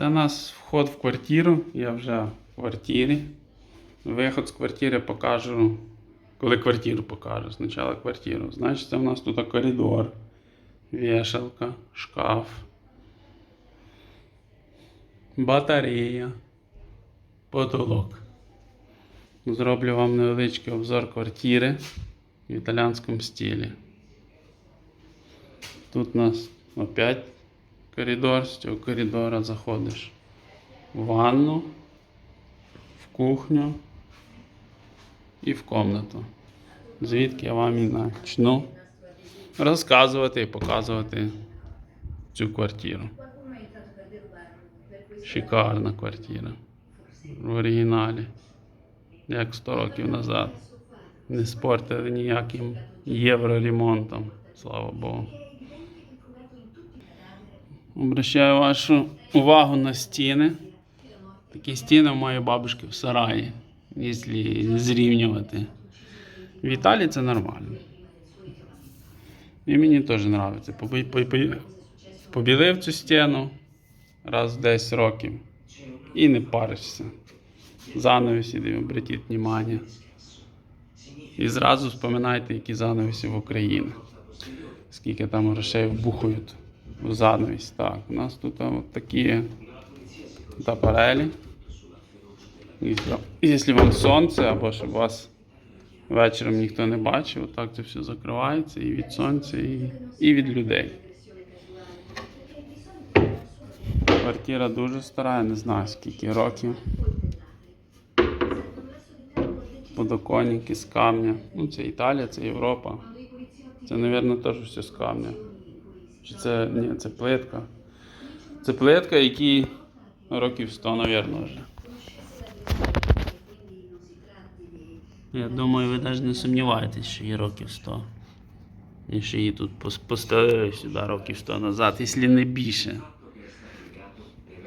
Це у нас вход в квартиру. Я вже в квартирі. Виход з квартири покажу, коли квартиру покажу. Спочатку квартиру. Значить, це у нас тут коридор, вішалка, шкаф, батарея, потолок. Зроблю вам невеличкий обзор квартири в італійському стилі. Тут у нас опять коридор, з цього коридора заходиш в ванну, в кухню і в комнату. Звідки я вам і почну розказувати і показувати цю квартиру. Шикарна квартира. В оригіналі. Як 100 років назад. Не спортили ніяким євроремонтом, слава Богу. Обращаю вашу увагу на стіни. Такі стіни в моєї бабушки в сараї, якщо зрівнювати. В Італії це нормально. І мені теж подобається. Побі- побі- Побілив цю стіну раз в 10 років і не паришся. Занавісі, обратіть увагу. І зразу вспоминайте, які занавісі в Україні. Скільки там грошей вбухають занавість. Так, у нас тут от такі тапарелі. Якщо, вам сонце, або щоб вас вечором ніхто не бачив, так це все закривається і від сонця, і, і від людей. Квартира дуже стара, я не знаю скільки років. Подоконники з камня. Ну, це Італія, це Європа. Це, мабуть, теж все з камня. Чи це. Ні, це плитка. Це плитка, якій років 100, мабуть, вже. Я думаю, ви навіть не сумніваєтесь, що їй років 100. І що її тут поставили сюди років 100 назад, якщо не більше.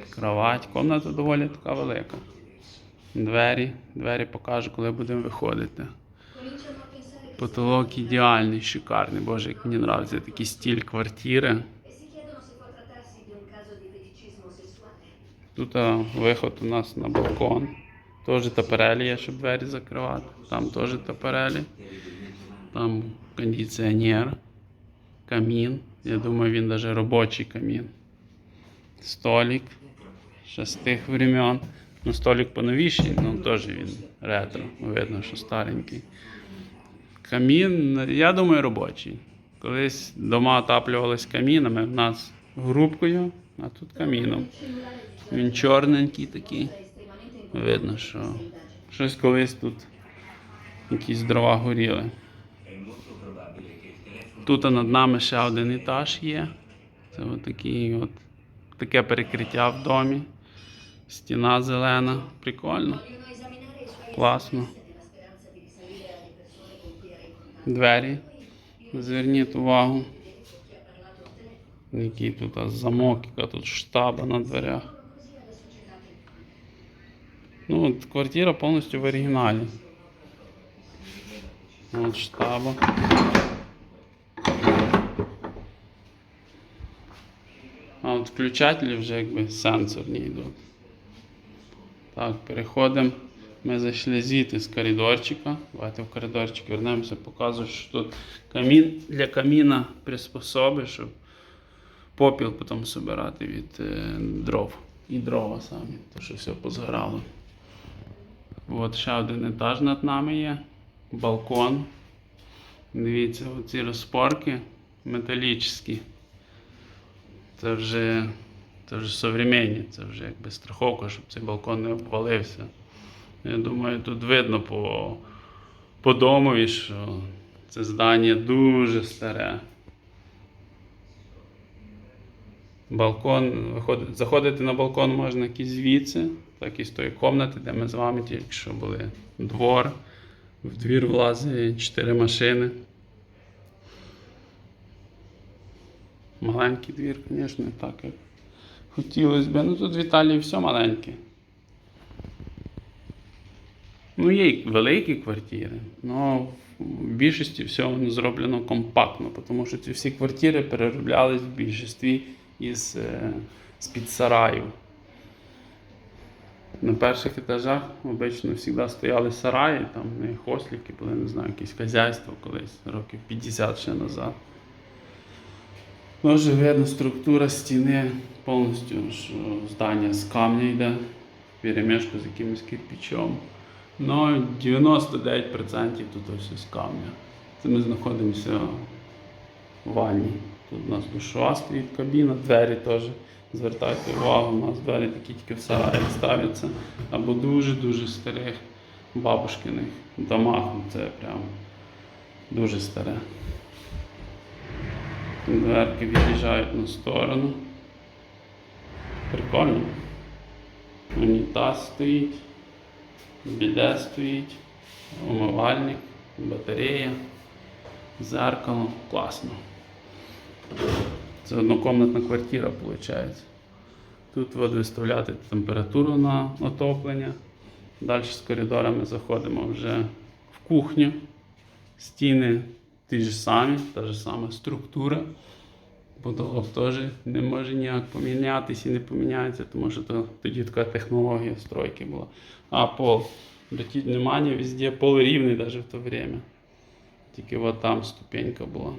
Кровать, комната доволі така велика. Двері, двері покажу, коли будемо виходити. Потолок ідеальний, шикарний. Боже, як мені подобається такий стиль квартири. Тут виход у нас на балкон. Теж таперелі є, щоб двері закривати. Там теж таперелі. Там кондиціонер, камін. Я думаю, він навіть робочий камін. Столик. Ще з тих времен. Ну, столик поновіший, ну теж він ретро. Видно, що старенький. Камін, я думаю, робочий. Колись дома отаплювались камінами, в нас грубкою, а тут каміном. Він чорненький такий. Видно, що щось колись тут якісь дрова горіли. Тут над нами ще один етаж є. Це отакий от, таке перекриття в домі. Стіна зелена. Прикольно. Класно. Двері. Зверніть увагу. Який тут замок, яка тут штаба на дверях. Ну, от квартира повністю в оригіналі. От штаба. А от включателі вже якби сенсорні йдуть. Так, переходимо. Ми зайшли звідти з коридорчика. Давайте в коридорчик вернемося, покажу, що тут камін для каміна приспособи, щоб попіл потім збирати від е, дров. І дрова самі, то що все позгорало. От ще один етаж над нами є. Балкон. Дивіться, оці розпорки металічні. Це вже, це вже современні, це вже якби страховка, щоб цей балкон не обвалився. Я думаю, тут видно по, по домові, що це здання дуже старе. Балкон, виходить, заходити на балкон можна як і звідси, так і з тої кімнати, де ми з вами тільки що були. Двор. В двір влазить 4 машини. Маленький двір, звісно, так як хотілося б. Ну тут в Італії все маленьке. Ну, є великі квартири, але в більшості всього воно зроблено компактно, тому що ці всі квартири перероблялись в більшості із, е, з-під сараїв. На перших етажах обично завжди стояли сараї, там не хосліки були, не знаю, якісь хазяйство колись, років 50 ще назад. Дуже видно структура стіни повністю, що здання з камня йде, перемішку з якимось кирпичом. Ну, 99% тут все з камня. Це ми знаходимося в ванні. Тут у нас душова стоїть кабіна, двері теж. Звертайте увагу, у нас двері такі тільки в сараях ставляться. Або дуже-дуже старих бабушкиних домах. Ну, Це прям дуже старе. Дверки від'їжджають на сторону. Прикольно. Унітаз стоїть, біде стоїть, умивальник, батарея, зеркало. Класно. Це однокомнатна квартира, виходить. Тут от виставляти температуру на отоплення. Далі з коридорами заходимо вже в кухню. Стіни ті ж самі, та ж сама структура. Потолок теж не може ніяк помінятися і не поміняється, тому що то, тоді така технологія стройки була. А пол. Обратіть внимание, везде пол рівний навіть в то время. Тільки от там ступенька була.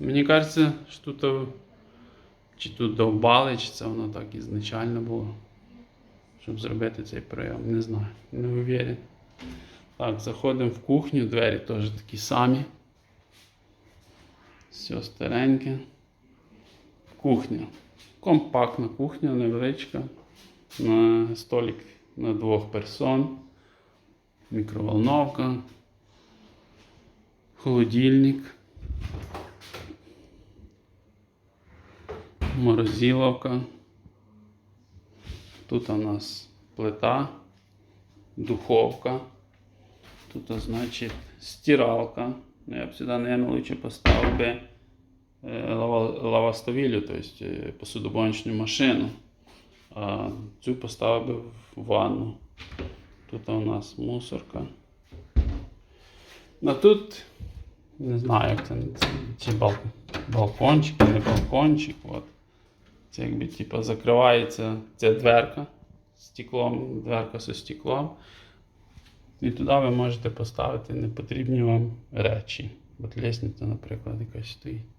Мені кажеться, що тут чи тут довбали, чи це воно так ізначально було. Щоб зробити цей прийом. Не знаю, не уверен. Так, заходимо в кухню, двері теж такі самі. Все стареньке. Кухня. Компактна кухня, невеличка. На столик на двох персон. Мікроволновка. Холодильник. Морозиловка. Тут у нас плита, духовка. Тут, значить, стиралка. Ну, Я б сюди, наверное, лучше поставив би лавастовілю, тобто е, посудомоечну машину. А цю поставив би в ванну. Тут у нас мусорка. А тут не знаю, як це чи бал... балкончик, не балкончик. От. Це якби типу, закривається ця дверка стеклом, дверка зі стеклом. І туди ви можете поставити непотрібні вам речі. От лісниця, наприклад, якась стоїть.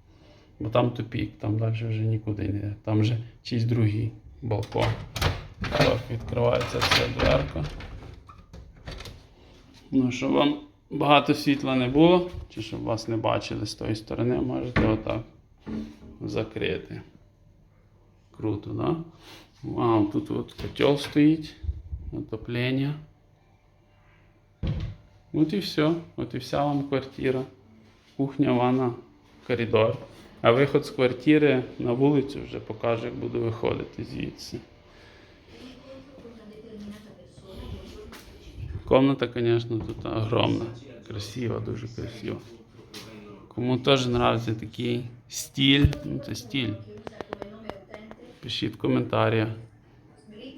Бо там тупік, там далі вже нікуди не йде. Там вже чийсь другий балкон. Так, відкривається ця дверка. Ну, щоб вам багато світла не було, чи щоб вас не бачили з тої сторони, можете отак закрити. Круто, да? Вау, тут от котел стоїть, отоплення. От і все. От і вся вам квартира. Кухня, ванна, коридор. А виход з квартири на вулицю вже покажу, як буду виходити звідси. Комната, конечно, тут огромна. Красиво, дуже красиво. Кому теж нравиться такий стиль, ну це стиль. Пишіть в коментарях.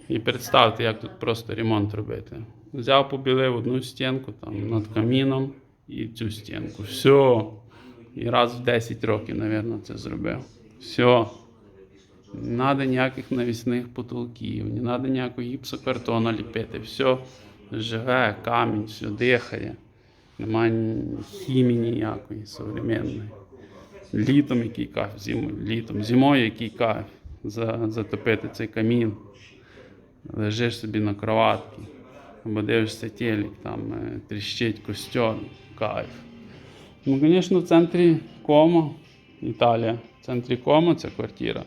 І представте, як тут просто ремонт робити. Взяв, побілив одну стінку там над каміном і цю стінку. Все. І раз в 10 років, мабуть, це зробив. Все. Не треба ніяких навісних потолків, не треба ніякого гіпсокартону ліпити. Все живе, камінь, все дихає. Немає хімії ніякої современної. Літом який кайф, зимою, літом, зимою який кайф за, затопити цей камін. Лежиш собі на кроватці, або дивишся телек, там е, тріщить костер, кайф. Ну, звісно, в центрі Комо, Італія. В центрі Комо ця квартира.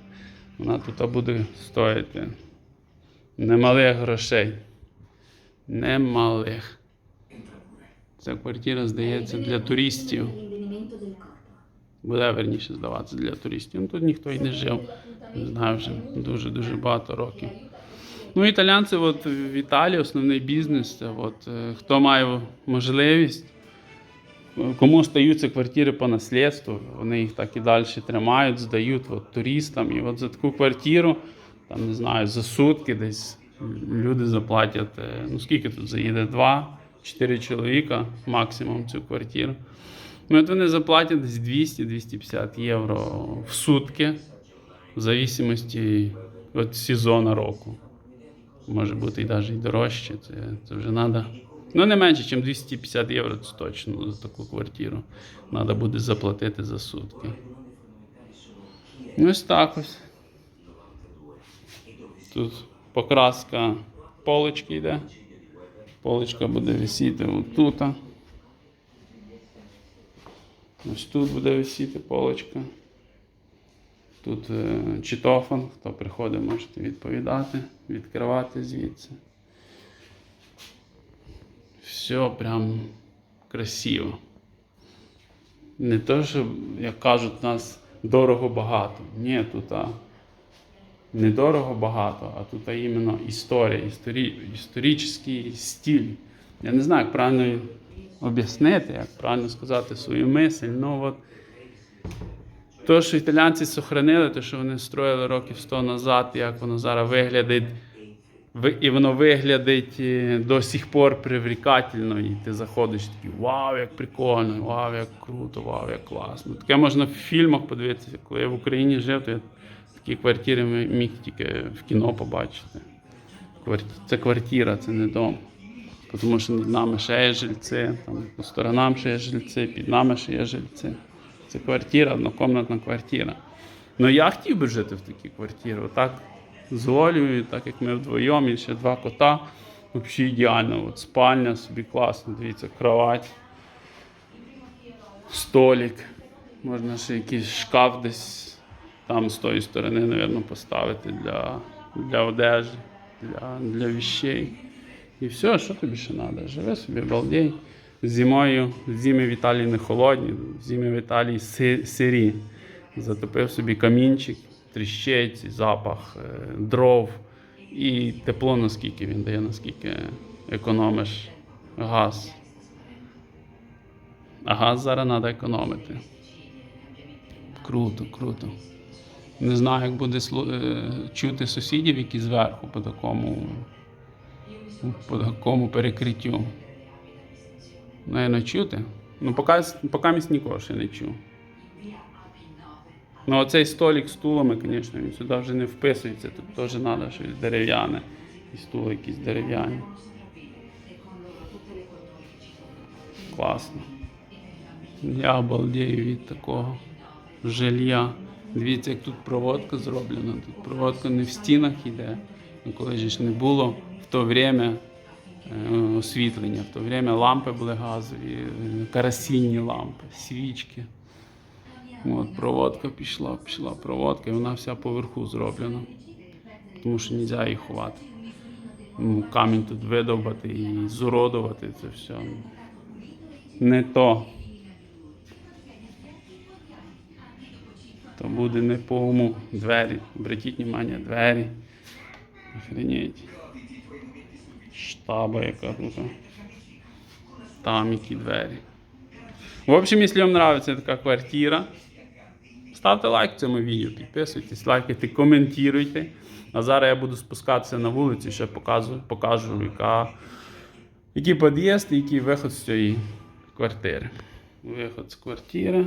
Вона тут буде стоїти немалих грошей. Немалих. Ця квартира, здається, для туристів. Буде верніше здаватися для туристів. Ну тут ніхто і не жив. Не знаю вже дуже-дуже багато років. Ну, італійці от в Італії основний бізнес. Це от, е, хто має можливість, кому стаються квартири по наслідству, вони їх так і далі тримають, здають от, туристам. І от за таку квартиру, там не знаю, за сутки десь люди заплатять. е, Ну скільки тут заїде? Два, чотири чоловіка максимум цю квартиру. Ну, от вони заплатять десь 200-250 євро в сутки, в зависимості від сезону року. може бути і навіть дорожче. Це, це вже треба. Ну, не менше, ніж 250 євро це точно за таку квартиру. Треба буде заплатити за сутки. Ось так ось. Тут покраска полочки йде. Полочка буде висіти отут. Ось тут буде висіти полочка. Тут е, читофон, хто приходить, можете відповідати, відкривати звідси. Все прям красиво. Не то, що, як кажуть, нас дорого багато. Ні, тут не дорого багато, а тут іменно історія, історі, історичний стиль. Я не знаю, як правильно об'яснити, як правильно сказати свою мисль. Ну, от, то, що італійці сохранили, те, що вони строїли років 100 назад, як воно зараз виглядить, ви- і воно виглядить е, до сих пор привлекательно, і ти заходиш такий, вау, як прикольно, вау, як круто, вау, як класно. Таке можна в фільмах подивитися. Коли я в Україні жив, то я такі квартири міг тільки в кіно побачити. Це квартира, це не дом. Тому що над нами ще є жильці, там, по сторонам ще є жильці, під нами ще є жильці. Це квартира, однокомнатна квартира. Ну я хотів би жити в такій квартирі. Отак з Олею, так як ми вдвоєм, і ще два кота. Взагалі ідеально. От спальня собі класно, дивіться, кровать, столик. Можна ще якийсь шкаф десь там з тої сторони, мабуть, поставити для, для одежі, для, для вещей. І все, що тобі ще треба? Живи собі, балдей. Зимою, зими в Італії не холодні, зими в Італії си- сирі. Затопив собі камінчик, тріщець, запах е, дров і тепло, наскільки він дає, наскільки економиш газ. А газ зараз треба економити. Круто, круто. Не знаю, як буде е, чути сусідів, які зверху по такому по такому перекриттю. Наверно, чути. Ну, поки, поки місь нікого ще не чув. Ну, оцей столик з стулами, звісно, він сюди вже не вписується. Тут теж треба щось дерев'яне. І стули якісь дерев'яні. Класно. Я обалдею від такого жилья. Дивіться, як тут проводка зроблена. Тут проводка не в стінах йде. Ну, коли ж не було в то время е, освітлення, в то время лампи були газові, е, керосинні лампи, свічки. От, проводка пішла, пішла проводка, і вона вся поверху зроблена. Тому що не можна її ховати. Ну, камінь тут видовбати і зуродувати це все. Не то. То буде не по уму. Двері. Обратіть увагу, двері. Охренеть. Штаба яка тут. Там які двері. В общем, якщо вам подобається така квартира, ставте лайк цьому відео, підписуйтесь, лайкайте, коментуйте. А зараз я буду спускатися на вулицю, ще покажу, покажу яка, який під'їзд і який виход з цієї квартири. Виход з квартири.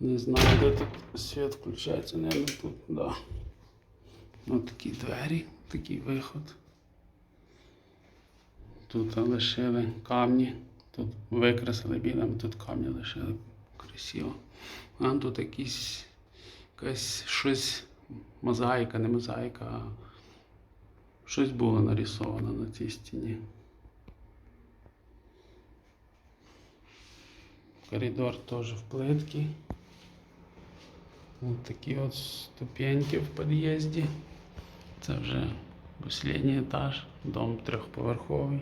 Не знаю, де тут світ включається, наверное, тут, да. Ось такі двері, такий виход. Тут лишили камні, тут викреслили білим, тут камні лишили красиво. А тут якісь якась щось, мозаїка, не мозаїка, а щось було нарисовано на цій стіні. Коридор теж в плитці. Ось такі от ступеньки в під'їзді. Це вже останній етаж, дом трьохповерховий.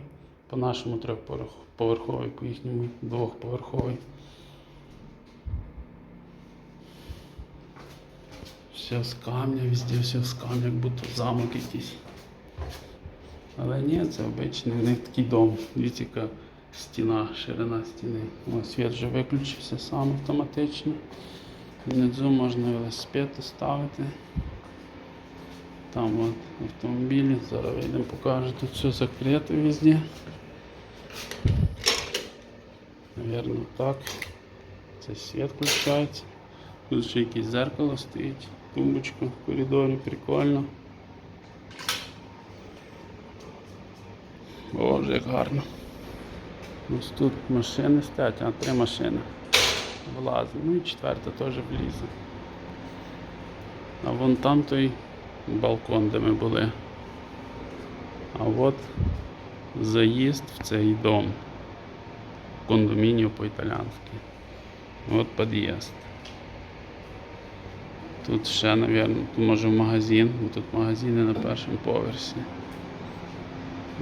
По нашому трьохповерховий, по їхньому двохповерховий. Все з камня, везде все з камня, як будто замок якийсь. Але ні, це обичний в них такий дом. Дивіться, яка стіна, ширина стіни. О, світ вже виключився сам автоматично. Внизу можна велосипед ставити. Там от автомобілі. Зараз вийдемо покажу. Тут все закрито везде. Наверно, так. Це світ включається. Тут ще якесь зеркало стоїть, тумбочка в коридорі, прикольно. Боже, як гарно. Ось тут машини стоять, а три машини. Влазить. Ну і четверта теж влізе. А вон там той балкон, де ми були. А от заїзд в цей дом. Кондомінію по-італянськи. От під'їзд. Тут ще, мабуть, може магазин, бо тут магазини на першому поверсі.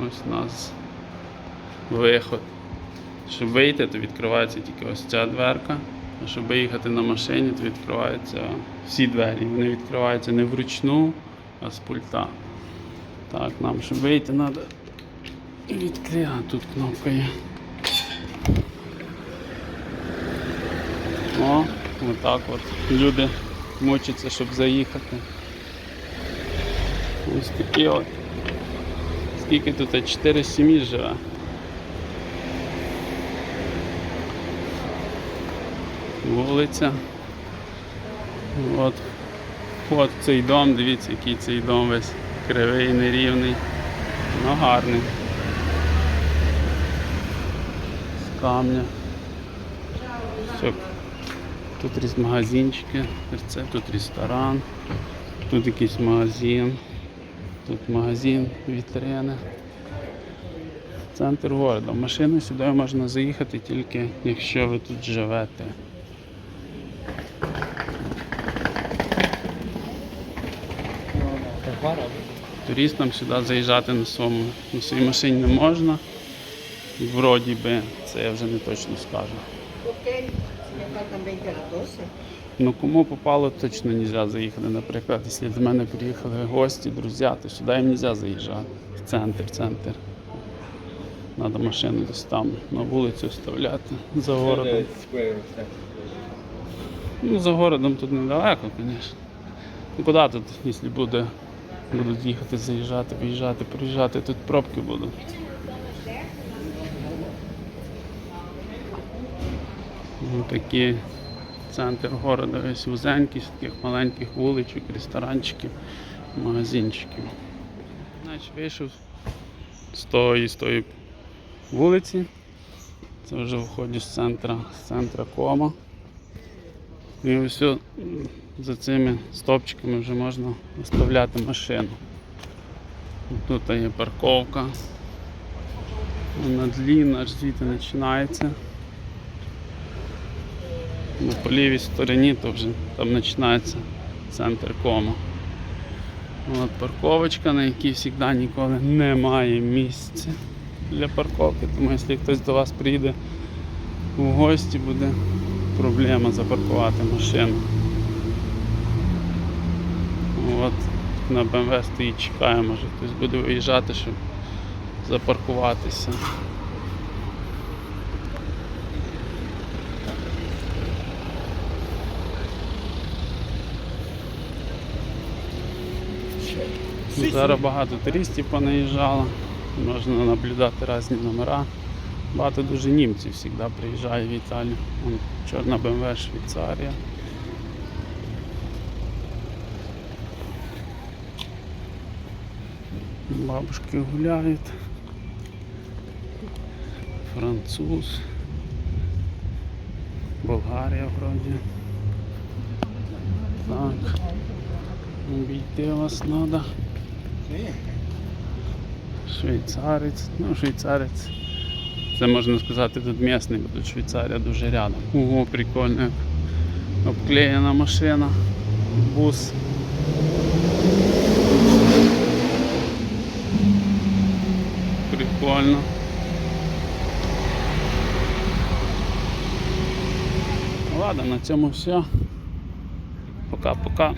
Ось у нас виход. Щоб вийти, то відкривається тільки ось ця дверка. А щоб виїхати на машині, то відкриваються всі двері. Вони відкриваються не вручну, а з пульта. Так, нам щоб вийти треба відкрити. А, тут кнопка є. О, отак от. Люди мучаться, щоб заїхати. Ось такі от. Скільки тут? Чотири сім'ї живе. Вулиця. От. От цей дом, дивіться, який цей дом весь кривий, нерівний. Ну гарний. З камня. Все. Тут різ магазинчики, тут ресторан, тут якийсь магазин, тут магазин, вітрини. Центр города. Машиною сюди можна заїхати тільки якщо ви тут живете. Туристам сюди заїжджати на своєму на своїй машині не можна. Вроді би, це я вже не точно скажу. Ok, se me faltan 20 a las 12. Ну кому попало, точно не можна заїхати. Наприклад, якщо до мене приїхали гості, друзі, то сюди їм не можна заїжджати. В центр, в центр. Треба машину десь там на вулицю вставляти за городом. Ну, за городом тут недалеко, звісно. Ну куди тут, якщо буде, будуть їхати, заїжджати, виїжджати, приїжджати, тут пробки будуть. Ну, такі центр города, весь вузенький, з таких маленьких вуличок, ресторанчиків, магазинчиків. Значить, вийшов з тої, з тої вулиці. Це вже виходиш з центра, з центра кома. І ось за цими стопчиками вже можна оставляти машину. Тут є парковка. Вона длінна, аж звідти починається. На по лівій стороні то вже там починається центр кома. От парковочка, на якій завжди ніколи немає місця для парковки, тому якщо хтось до вас прийде в гості, буде проблема запаркувати машину. От на БМВ стоїть, чекає, може хтось буде виїжджати, щоб запаркуватися. Зараз багато туристів понаїжджало, можна наблюдати різні номера. Багато дуже німців завжди приїжджає в Італію. Вон Чорна БМВ Швейцарія. Бабушки гуляють. Француз. Болгарія вроді. Так. Обійти вас треба. Швейцарець. Ну, швейцарець. Це можна сказати тут місний, бо тут Швейцарія дуже рядом. Ого, прикольно. Обклеєна машина. Бус. Прикольно. Ладно, на цьому все. Пока-пока.